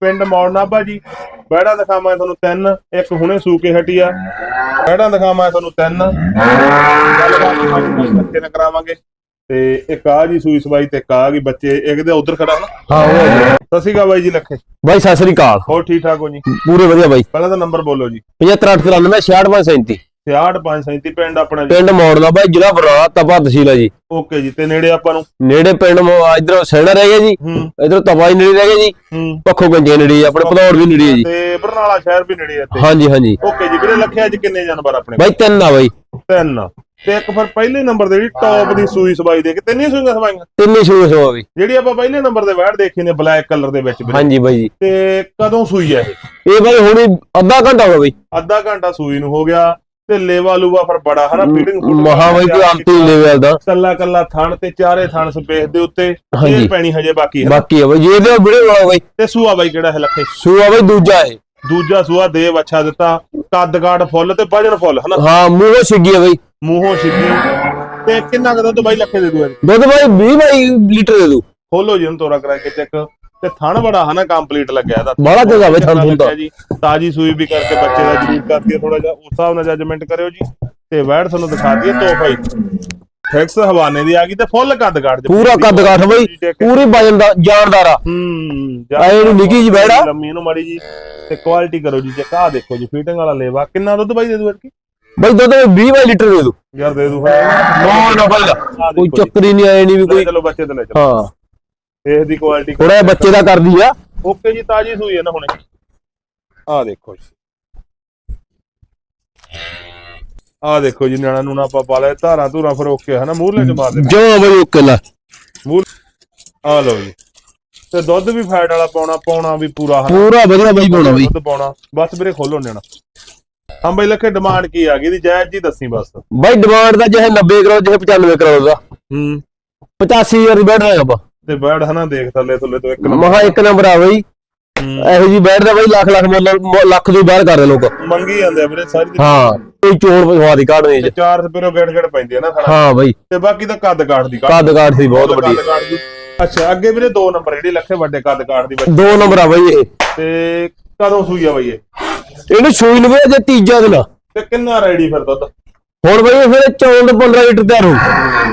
ਪਿੰਡ ਮੌੜ ਨਾਭਾ ਜੀ ਬੈੜਾ ਦਿਖਾਵਾਂ ਤੁਹਾਨੂੰ ਤਿੰਨ ਇੱਕ ਹੁਣੇ ਸੂ ਕੇ ਹਟੀ ਆ। ਬੈੜਾ ਦਿਖਾਵਾਂ ਤੁਹਾਨੂੰ ਤਿੰਨ। ਗੱਲਬਾਤ ਬੱਚੇ ਨਾਲ ਕਰਾਵਾਂਗੇ। ਤੇ ਇੱਕ ਆ ਜੀ ਸੂਈ ਸਵਾਈ ਤੇ ਇੱਕ ਆ ਗਈ ਬੱਚੇ। ਇੱਕ ਦੇ ਉਧਰ ਖੜਾ ਨਾ ਹਾਂ ਉਹ ਸਤਿ ਸ਼੍ਰੀ ਅਕਾਲ ਬਾਈ ਜੀ ਲੱਖੇ। ਬਾਈ ਸਤਿ ਸ੍ਰੀ ਅਕਾਲ। ਹੋਰ ਠੀਕ ਠਾਕ ਹੋ ਜੀ? ਪੂਰੇ ਵਧੀਆ ਬਾਈ। ਪਹਿਲਾਂ ਤਾਂ ਨੰਬਰ ਬੋਲੋ ਜੀ। 7593 6537 68537 ਪਿੰਡ ਆਪਣਾ ਜੀ। ਪਿੰਡ ਮੋੜ ਦਾ ਬਾਈ ਜ਼ਿਲ੍ਹਾ ਬਰਨਾਲਾ ਤਪਾ ਤਹਿਸੀਲ ਆ ਜੀ। ਓਕੇ ਜੀ ਤੇ ਨੇੜੇ ਆਪਾਂ ਨੂੰ? ਨੇੜੇ ਪਿੰਡ ਇਧਰ ਸੈਣਾ ਰਹਿ ਗਿਆ ਜੀ। ਹੂੰ। ਇਧਰ ਤਪਾ ਹੀ ਨੇੜੇ ਰਹਿ ਗਿਆ ਜੀ। ਹੂੰ। ਪੱਖੋ ਗੰਜੇ ਨੇੜੇ ਜੀ, ਆਪਣੇ ਭਦੌੜ ਵੀ ਨੇੜੇ ਹੈ ਜੀ। ਤੇ ਬਰਨਾਲਾ ਸ਼ਹਿਰ ਵੀ ਨੇੜੇ ਆ ਤੇ ਹਾਂਜੀ ਹਾਂਜੀ। ਓਕੇ ਜੀ ਵੀਰੇ ਲੱਖੇ ਅੱਜ ਕਿੰਨੇ ਜਾਨਵਰ ਆਪਣੇ ਬਾਈ ਤਿੰਨ ਆ ਬਾਈ। ਤਿੰਨ। ਤੇ ਇੱਕ ਫਿਰ ਪਹਿਲੇ ਨੰਬਰ ਦੇ ਜਿਹੜੀ ਟੌਪ ਦੀ ਸੂਈ ਸਵਾਈ ਦੇ ਕੇ ਤਿੰਨੇ ਸੂਈਆਂ ਸਵਾਈਆਂ? ਤਿੰਨੇ ਸ਼ੂਜ਼ ਸੋ ਆ ਬਾਈ ਜਿਹੜੀ ਆਪਾਂ ਪਹਿਲੇ ਨੰਬਰ ਦੇ ਵੈੜ ਦੇਖੀ ਨੇ ਬਲੈਕ ਕਲਰ ਦੇ ਵਿੱਚ ਵੀਰੇ। ਹਾਂਜੀ ਬਾਈ ਜੀ। ਤੇ ਕਦੋਂ ਸੂਈ ਹੈ ਇਹ? ਇਹ ਬਾਈ ਹੁਣੀ ਅੱਧਾ ਘੰਟਾ ਹੋ ਗਿਆ ਬਾਈ। ਅੱਧਾ ਘੰਟਾ ਸੂਈ ਨੂੰ ਹੋ ਗਿਆ। ਤੇ ਲੇਵਾ ਲੂਵਾ ਫਿਰ ਬੜਾ ਹਨਾ ਫੀਡਿੰਗ ਮਹਾ ਬਾਈ ਕੋਈ ਅੰਤ ਹੀ ਲੈਵਲ ਦਾ। ਕੱਲਾ ਕੱਲਾ ਥਣ ਤੇ ਚਾਰੇ ਥਣ ਸਪੇਸ ਦੇ ਉੱਤੇ। ਇਹ ਪੈਣੀ ਹਜੇ ਬਾਕੀ ਹੈ। ਬਾਕੀ ਆ ਬਾਈ ਇਹਦੇ ਵੀਡੀਓ ਵਾਲਾ ਬਾਈ। ਤੇ ਸੂਆ ਬਾਈ ਕਿਹੜਾ ਹੈ ਲੱਖੇ? ਸੂਆ ਬਾਈ ਦੂਜਾ ਹੈ। ਦੂਜਾ ਸੂਆ ਦੇਵ ਅੱਛਾ ਦਿੱਤਾ ਕੱਦ ਕਾਠ ਫੁੱਲ ਤੇ ਵਜਨ ਫੁੱਲ ਹਨਾ? ਹਾਂ ਮੂੰਹੋਂ ਛਿੱਗੀ ਆ ਬਾਈ। ਮੂੰਹੋਂ ਛਿੱਗੀ। ਤੇ ਕਿੰਨਾ ਕੁ ਦੁੱਧ ਬਾਈ ਲੱਖੇ ਦੇ ਦੂ ਦੁੱਧ ਬਾਈ 20 ਬਾਈ ਲੀਟਰ ਦੇ ਦੂ। ਖੋਲੋ ਜੀ ਉਹਨੂੰ ਤੋਰਾ ਕਰਾ ਕੇ ਚੈੱਕ। ਤੇ ਥਣ ਬੜਾ ਹਨਾ ਕੰਪਲੀਟ ਲੱਗਿਆ ਇਹਦਾ। ਬੜਾ ਜਗ੍ਹਾ ਬਈ ਥਣ ਦਾ। ਜੀ। ਤਾਜੀ ਸੂਈ ਵੀ ਕਰਕੇ ਬੱਚੇ ਦਾ ਜ਼ਰੂਰ ਕਰਦੀ ਹੈ ਥੋੜਾ ਜਿਹਾ ਉਸ ਹਿਸਾਬ ਨਾਲ ਜੱਜਮੈਂਟ ਕਰਿਓ ਜੀ। ਤੇ ਵੈੜ ਤੁਹਾਨੂੰ ਦਿਖਾ ਦਈਏ ਤੋਹਫਾ ਹੀ। ਫਿਕਸ ਹਵਾਨੇ ਦੀ ਆ ਗਈ ਤੇ ਫੁੱਲ ਕੱਦ ਕਾਠ ਪੂਰਾ ਕੱਦ ਕਾਠ ਬਾਈ ਪੂਰੀ ਵਜਨ ਦਾ ਜਾਨਦਾਰ। ਆ ਹੂੰ ਐ ਨੂੰ ਨਿੱਕੀ ਜੀ ਵੈੜ ਆ। ਲੰਮੀ ਇਹਨੂੰ ਮਾੜੀ ਜੀ। ਤੇ ਕੁਆਲਿਟੀ ਕਰੋ ਜੀ ਚੈੱਕ ਆ ਦੇਖੋ ਜੀ ਫੀਟਿੰਗ ਵਾਲਾ ਲੇਵਾ। ਕਿੰਨਾ ਦੁੱਧ ਬਾਈ ਦੇ ਦੂ ਐਤਕੀ ਬਾਈ ਦੁੱਧ 20 ਬਾਈ ਲੀਟਰ ਦੇ ਦੂ। ਯਾਰ ਦੇ ਦੂ ਨੋ ਨਾ ਬਾਈ ਦਾ ਕੋਈ ਚੱਕਰੀ ਨਹੀਂ ਆਏ ਨਹੀਂ ਵੀ ਕੋਈ ਚਲੋ ਬੱਚੇ ਤੇ ਲੈ ਚਲੋ। ਹਾਂ। ਇਸ ਦੀ ਕੁਆਲਿਟੀ ਥੋੜਾ ਬੱਚੇ ਦਾ ਕਰਦੀ ਆ। ਓਕੇ ਜੀ ਤਾਜੀ ਸੂਈ ਹੈ ਨਾ ਹੁਣੇ। ਆ ਦੇਖੋ ਜੀ। ਆ ਦੇਖੋ ਜੀ ਨਿਆਣਾ ਨੂੰ ਨਾ ਆਪਾਂ ਪਾ ਲਿਆ। ਧਾਰਾਂ ਧੂਰਾਂ ਫਿਰ ਓਕੇ ਹਨਾ? ਮੂਹਰਲੇ ਚ ਮਾਰ ਦੇ ਜੋ ਬਾਈ ਓਕੇ ਲਾ। ਮੂਹਰ ਆ ਲਓ ਜੀ। ਤੇ ਦੁੱਧ ਵੀ ਫੈਟ ਵਾਲਾ ਪਾਉਣਾ ਪਾਉਣਾ ਵੀ ਪੂਰਾ ਪੂਰਾ ਵਧੀਆ ਬਾਈ ਪਾਉਣਾ ਬਾਈ। ਦੁੱਧ ਪਾਉਣਾ। ਬਸ ਵੀਰੇ ਖੋਲੋ ਨਿਆਣਾ। ਹਾਂ ਬਈ ਲੱਖੇ ਡਿਮਾਂਡ ਕੀ ਆ ਗਈ ਇਹਦੀ? ਜਾਇਜ਼ ਜੀ ਦੱਸੀ ਬਸ। ਬਾਈ ਡਿਮਾਂਡ ਦਾ ਜਿਹੇ 90 ਕਰੋ ਜਿਹੇ 95 ਕਰੋ ਦਾ। ਹੂੰ। 85000 ਦੀ ਬੈਠ ਰਿਹਾ ਆਪਾਂ। ਤੇ ਬੈਡ ਹਨਾ ਦੇਖ ਥੱਲੇ ਥੱਲੇ ਤੋਂ ਇੱਕ ਨੰਬਰ। ਮਹਾ ਇੱਕ ਨੰਬਰ ਆ ਬਾਈ। ਇਹੋ ਜੀ ਦਾ ਬਾਈ ਲੱਖ ਲੱਖ ਮੁੱਲ ਲੱਖ ਤੋਂ ਬਾਹਰ ਕਰਦੇ ਲੋਕ। ਮੰਗੀ ਜਾਂਦੇ ਆ ਵੀਰੇ ਸਾਰੀ। ਹਾਂ ਕੋਈ ਚੋਰ ਪਸਵਾ ਦੀ ਕਾਢ ਨਹੀਂ ਤੇ ਚਾਰ ਸਪੇਰੋ ਗੇੜ ਗੇੜ ਪੈਂਦੀ ਆ ਨਾ ਖਾਣਾ ਹਾਂ ਬਾਈ। ਤੇ ਬਾਕੀ ਤਾਂ ਕੱਦ ਕਾਠ ਦੀ ਕਾਠ ਕੱਦ ਕਾਠ ਸੀ ਬਹੁਤ ਵੱਡੀ। ਕੱਦ ਕਾਠ ਦੀ। ਅੱਛਾ ਅੱਗੇ ਵੀਰੇ ਦੋ ਨੰਬਰ ਜਿਹੜੀ ਲੱਖੇ ਵੱਡੇ ਕੱਦ ਕਾਠ ਦੀ ਬੱਚੀ। ਦੋ ਨੰਬਰ ਆ ਬਾਈ ਇਹ। ਤੇ ਕਦੋਂ ਸੂਈ ਆ ਬਈ ਇਹ? ਇਹਨੂੰ ਸੂਈ ਨੂੰ ਜੇ ਤੀਜਾ ਦਿਨ। ਤੇ ਕਿੰਨਾ ਰੈਡੀ ਫਿਰ ਦੁੱਧ? ਹੁਣ ਬਾਈ ਫਿਰ 14 ਤੋਂ 15 ਲੀਟਰ ਤਿਆਰ ਹੋ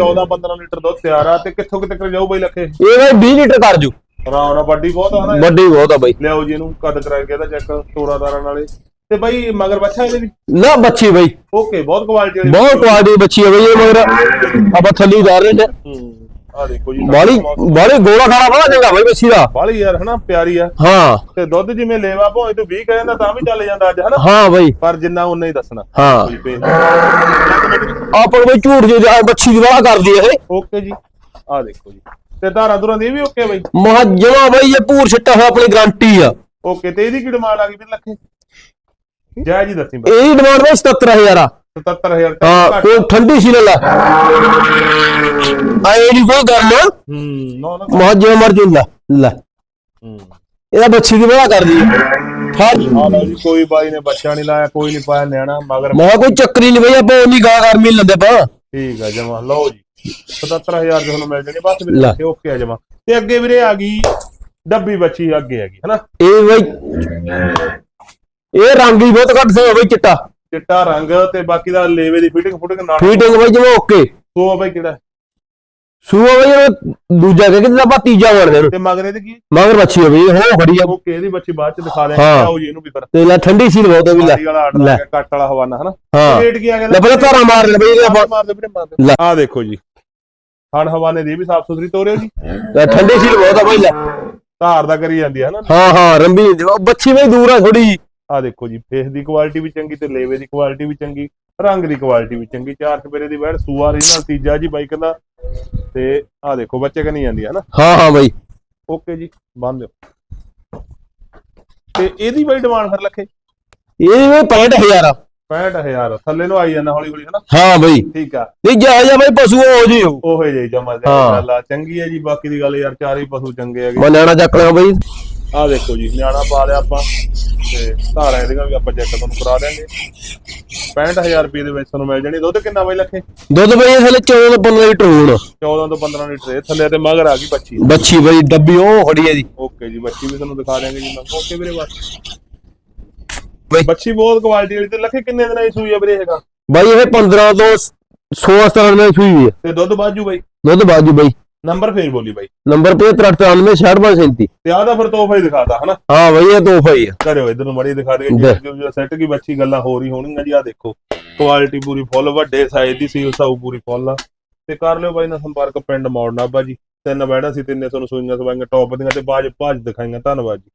14 15 ਲੀਟਰ ਦੁੱਧ ਤਿਆਰ ਆ ਤੇ ਕਿੱਥੋਂ ਕਿਤੇ ਕਰ ਜਾਊ ਬਈ ਲੱਖੇ? ਇਹ ਬਾਈ 20 ਲੀਟਰ ਕਰ ਜੂ। ਆਰਾਮ ਨਾਲ ਵੱਡੀ ਬਹੁਤ ਆ ਨਾ ਇਹ। ਵੱਡੀ ਬਹੁਤ ਆ ਬਾਈ। ਲਿਆਓ ਜੀ ਇਹਨੂੰ ਕੱਦ ਕਰਾ ਕੇ ਇਹਦਾ ਚੈੱਕ ਤੋਰਾ ਤਾਰਾਂ ਨਾਲੇ। ਤੇ ਬਾਈ ਮਗਰ ਬੱਚਾ ਇਹਦੇ ਵੀ? ਨਾ ਬੱਚੀ ਬਾਈ। ਓਕੇ ਬਹੁਤ ਕੁਆਲਿਟੀ ਵਾਲੀ ਬਹੁਤ ਕੁਆਲਿਟੀ ਬੱਚੀ ਹੈ ਬਈ ਇਹ ਮਗਰ। ਆਪਾਂ ਥੱਲੀ ਜਾ ਰਹੇ ਨੇ ਹੂੰ। ਆ ਦੇਖੋ ਜੀ ਬਾਲੀ ਬਾਲੀ ਗੋਲਾ ਖਾਣਾ ਬੜਾ ਚੰਗਾ ਬਈ ਬੱਚੀ ਦਾ। ਬਾਲੀ ਯਾਰ ਹਨਾ ਪਿਆਰੀ ਆ। ਹਾਂ। ਤੇ ਦੁੱਧ ਜਿਵੇਂ ਲੈਵਾ ਭਾਵੇਂ ਤੂੰ 20 ਕਹਿੰਦਾ ਤਾਂ ਵੀ ਚੱਲ ਜਾਂਦਾ ਅੱਜ ਹਨਾ? ਹਾਂ ਬਈ। ਪਰ ਜਿੰਨਾ ਉਨਾ ਹੀ ਦੱਸਣਾ। ਹਾਂ। ਆਪਾਂ ਬਈ ਝੂਠ ਜੋ ਜਾ ਬੱਚੀ ਦੀ ਵਾਹ ਕਰਦੀ ਇਹ। ਓਕੇ ਜੀ। ਆ ਦੇਖੋ ਜੀ। ਤੇ ਧਾਰਾਂ ਧੁਰਾਂ ਦੀ ਵੀ ਓਕੇ ਬਈ? ਮਹਾ ਜਮਾ ਬਈ ਇਹ ਪੂਰ ਛੱਟਾ ਹੋਇਆ ਆਪਣੀ ਗਾਰੰਟੀ ਆ। ਓਕੇ ਤੇ ਇਹਦੀ ਕੀ ਡਿਮਾਂਡ ਆ ਗਈ ਵੀਰ ਲੱਖੇ? ਜੈ ਜੀ ਦੱਸੀ ਬਈ। ਇਹਦੀ ਡਿਮਾਂਡ ਬਈ 77000 ਆ। 77000 ਹਾਂ ਕੋਈ ਠੰਡੀ ਸੀ ਲੈ ਆਏ ਨਹੀਂ ਕੋਈ ਗੱਲ। ਹੂੰ ਮਹਾ ਜਿਵੇਂ ਮਰਜ਼ੀ ਲੈ ਲੈ। ਹੂੰ। ਇਹਦਾ ਬੱਚੀ ਦੀ ਵਾਹ ਕਰਦੀ ਹੈ ਆ ਜੀ ਕੋਈ ਬਾਈ ਨੇ ਬੱਚਾ ਨਹੀਂ ਲਾਇਆ ਕੋਈ ਨਹੀਂ ਪਾਇਆ ਨਿਆਣਾ ਮਗਰ ਮਹਾ ਕੋਈ ਚੱਕਰੀ ਨਹੀਂ ਬਈ ਆਪਾਂ ਉਨੀ ਗਾਂ ਗਰਮੀ ਲੈਂਦੇ ਪਾ ਠੀਕ ਆ ਜਮਾ ਲਓ ਜੀ। 77000 ਦੇ ਤੁਹਾਨੂੰ ਮਿਲ ਜਾਣੀ ਬਸ ਲੈ। ਵੀਰੇ ਓਕੇ ਆ ਜਮਾ। ਤੇ ਅੱਗੇ ਵੀਰੇ ਆ ਗਈ ਡੱਬੀ ਬੱਚੀ ਅੱਗੇ ਹੈਗੀ ਹਨਾ? ਇਹ ਬਈ ਇਹ ਰੰਗ ਹੀ ਬਹੁਤ ਘੱਟ ਸੀ ਬਈ ਚਿੱਟਾ। ਚਿੱਟਾ ਰੰਗ ਤੇ ਬਾਕੀ ਦਾ ਲੇਵੇ ਦੀ ਫਿਟਿੰਗ ਫੁਟਿੰਗ ਨਾਲ ਫੀਟਿੰਗ ਬਈ ਜਿਵੇਂ ਓਕੇ। ਸੋ ਬਾਈ ਕਿਹੜਾ? ਸੂਆ ਬਈ ਉਹ ਦੂਜਾ ਕਿ ਕਿਤੇ ਆਪਾਂ ਤੀਜਾ ਵੜਦੇ ਨੂੰ ਤੇ ਮਗਰ ਇਹਦੇ ਕੀ? ਮਗਰ ਬੱਚੀ ਹੋ ਬਈ ਹੋ ਖੜੀ ਆ। ਓਕੇ ਇਹਦੀ ਬੱਚੀ ਬਾਅਦ ਚ ਦਿਖਾ। ਦਿਆਂਗੇ ਆਓ ਜੀ ਇਹਨੂੰ ਵੀ ਫਿਰ ਤੇ ਲੈ ਠੰਡੀ ਸੀ ਬਹੁਤ ਆ ਵੀ ਲੈ। ਲੈ। ਆ ਕੱਟ ਵਾਲਾ ਹਵਾਨਾ ਹਨਾ? ਹਾਂ। ਰੇਟ ਕੀ ਆ ਗਿਆ ਲੈ ਪਹਿਲਾਂ ਧਾਰਾ ਮਾਰ ਲੈ ਬਈ ਮਾਰ ਦੇ ਵੀਰੇ ਮਾਰ ਦੇ ਲੈ। ਆ ਦੇਖੋ ਜੀ। ਹਣ ਹਵਾਨੇ ਦੀ ਵੀ ਸਾਫ਼ ਸੁਥਰੀ ਤੋਰਿਓ ਜੀ। ਲੈ ਠੰਡੀ ਸੀ ਬਹੁਤ ਆ ਬਈ ਲੈ। ਧਾਰ ਦਾ ਕਰੀ ਜਾਂਦੀ ਹੈ ਹਨਾ? ਹਾਂ ਹਾਂ ਰੰਬੀ ਆ। ਬੱਚੀ ਬਈ ਦੂਰ ਆ ਥੋੜੀ ਆ ਦੇਖੋ ਜੀ ਫੇਸ ਦੀ ਕੁਆਲਿਟੀ ਵੀ ਚੰਗੀ ਤੇ ਲੇਵੇ ਦੀ ਕੁਆਲਿਟੀ ਵੀ ਚੰਗੀ ਰੰਗ ਦੀ ਕੁਆਲਿਟੀ ਵੀ ਚੰਗੀ ਚਾਰ ਸਪੇਰੇ ਦੀ ਵੈੜ ਸੂਆ ਰਹੀ ਨਾਲ ਤੀਜਾ ਜੀ ਬਾਈਕ ਦਾ ਤੇ ਆ ਦੇਖੋ ਬੱਚੇ ਕਨੀ ਜਾਂਦੀ ਹੈ ਨਾ? ਹਾਂ ਹਾਂ ਬਈ। ਓਕੇ ਜੀ ਬੰਨ ਦਿਓ। ਤੇ ਇਹਦੀ ਬਈ ਡਿਮਾਂਡ ਫਿਰ ਲੱਖੇ? ਇਹ ਵੀ 65000 ਆ। 65000 ਥੱਲੇ ਨੂੰ ਆਈ ਜਾਂਦਾ ਹੌਲੀ ਹੌਲੀ ਹਨਾ ਹਾਂ ਬਈ। ਠੀਕ ਆ। ਨਹੀਂ ਜਾ ਜਾ ਬਈ ਪਸ਼ੂ ਉਹ ਜੀ ਹੋ। ਉਹੇ ਜਿਹੀ ਜਮਾ ਹਾਂ। ਗੱਲ ਆ ਚੰਗੀ ਹੈ ਜੀ ਬਾਕੀ ਦੀ ਗੱਲ ਯਾਰ ਚਾਰੇ ਪਸ਼ੂ ਚੰਗੇ ਹੈਗੇ ਮੈਂ ਲੈਣਾ ਚੱਕ ਲਿਆ ਬਈ। ਆਹ ਦੇਖੋ ਜੀ ਨਿਆਣਾ ਪਾ ਲਿਆ ਆਪਾਂ ਤੇ ਧਾਰਾਂ ਇਹਦੀਆਂ ਵੀ ਆਪਾਂ ਚੈੱਕ ਤੁਹਾਨੂੰ ਕਰਾ ਦਿਆਂਗੇ। 65000 ਰੁਪਏ ਦੇ ਵਿੱਚ ਤੁਹਾਨੂੰ ਮਿਲ ਜਾਣੀ। ਦੁੱਧ ਕਿੰਨਾ ਬਈ ਲੱਖੇ? ਦੁੱਧ ਬਈ ਥੱਲੇ 14 ਤੋਂ 15 ਲੀਟਰ ਹੋਣ। 14 ਤੋਂ 15 ਲੀਟਰ ਇਹ ਥੱਲੇ ਤੇ ਮਗਰ ਆ ਗਈ ਬੱਚੀ। ਬੱਚੀ ਬਈ ਡੱਬੀ ਉਹ ਖੜੀ ਹੈ ਜੀ। ਓਕੇ ਜੀ ਬੱਚੀ ਵੀ ਤੁਹਾਨੂੰ ਦਿਖਾ ਦਿਆਂਗੇ ਜੀ ਮੈਂ। ਓਕੇ ਵੀਰੇ ਬਸ। ਬਈ। ਬੱਚੀ ਬਹੁਤ ਕੁਆਲਿਟੀ ਵਾਲੀ ਤੇ ਲੱਖੇ ਕਿੰਨੇ ਦਿਨਾਂ ਦੀ ਸੂਈ ਆ ਵੀਰੇ ਹੈਗਾ ਬਾਈ ਇਹ 15 ਤੋਂ 16 17 ਦਿਨਾਂ ਦੀ ਸੂਈ ਹੈ ਤੇ ਦੁੱਧ ਬਾਜੂ ਬਾਈ? ਦੁੱਧ ਬਾਜੂ ਬਈ। ਨੰਬਰ ਫੇਰ ਬੋਲੀ ਬਾਈ। ਨੰਬਰ 7598 6537 ਤੇ ਆਹ ਤਾਂ ਫਿਰ ਤੋਹਫਾ ਹੀ ਦਿਖਾਤਾ ਹਨਾ? ਹਾਂ ਬਈ ਇਹ ਤੋਹਫਾ ਹੀ ਆ। ਕਰਿਓ ਇਧਰ ਨੂੰ ਮੜੀ ਦਿਖਾ ਦੇ ਦੇ। ਜੋ ਸੈੱਟ ਕੀ ਬੱਚੀ ਗੱਲਾਂ ਹੋਰ ਹੀ ਹੋਣਗੀਆਂ ਜੀ ਆ ਦੇਖੋ। ਕੁਆਲਿਟੀ ਪੂਰੀ ਫੁੱਲ ਵੱਡੇ ਸਾਈਜ਼ ਦੀ ਸੀ ਸਾਊ ਪੂਰੀ ਫੁੱਲ ਆ। ਤੇ ਕਰ ਲਿਓ ਬਾਈ ਨਾਲ ਸੰਪਰਕ ਪਿੰਡ ਮੌੜ ਨਾਭਾ ਜੀ। ਤਿੰਨ ਬੈੜਾ ਸੀ ਤਿੰਨੇ ਤੁਹਾਨੂੰ ਸੂਈਆਂ ਸਵਾਈਆਂ ਟੌਪ ਦੀਆਂ ਤੇ ਬਾਜ ਭਾਜ ਦਿਖਾਈਆਂ ਧੰਨਵਾਦ ਜੀ।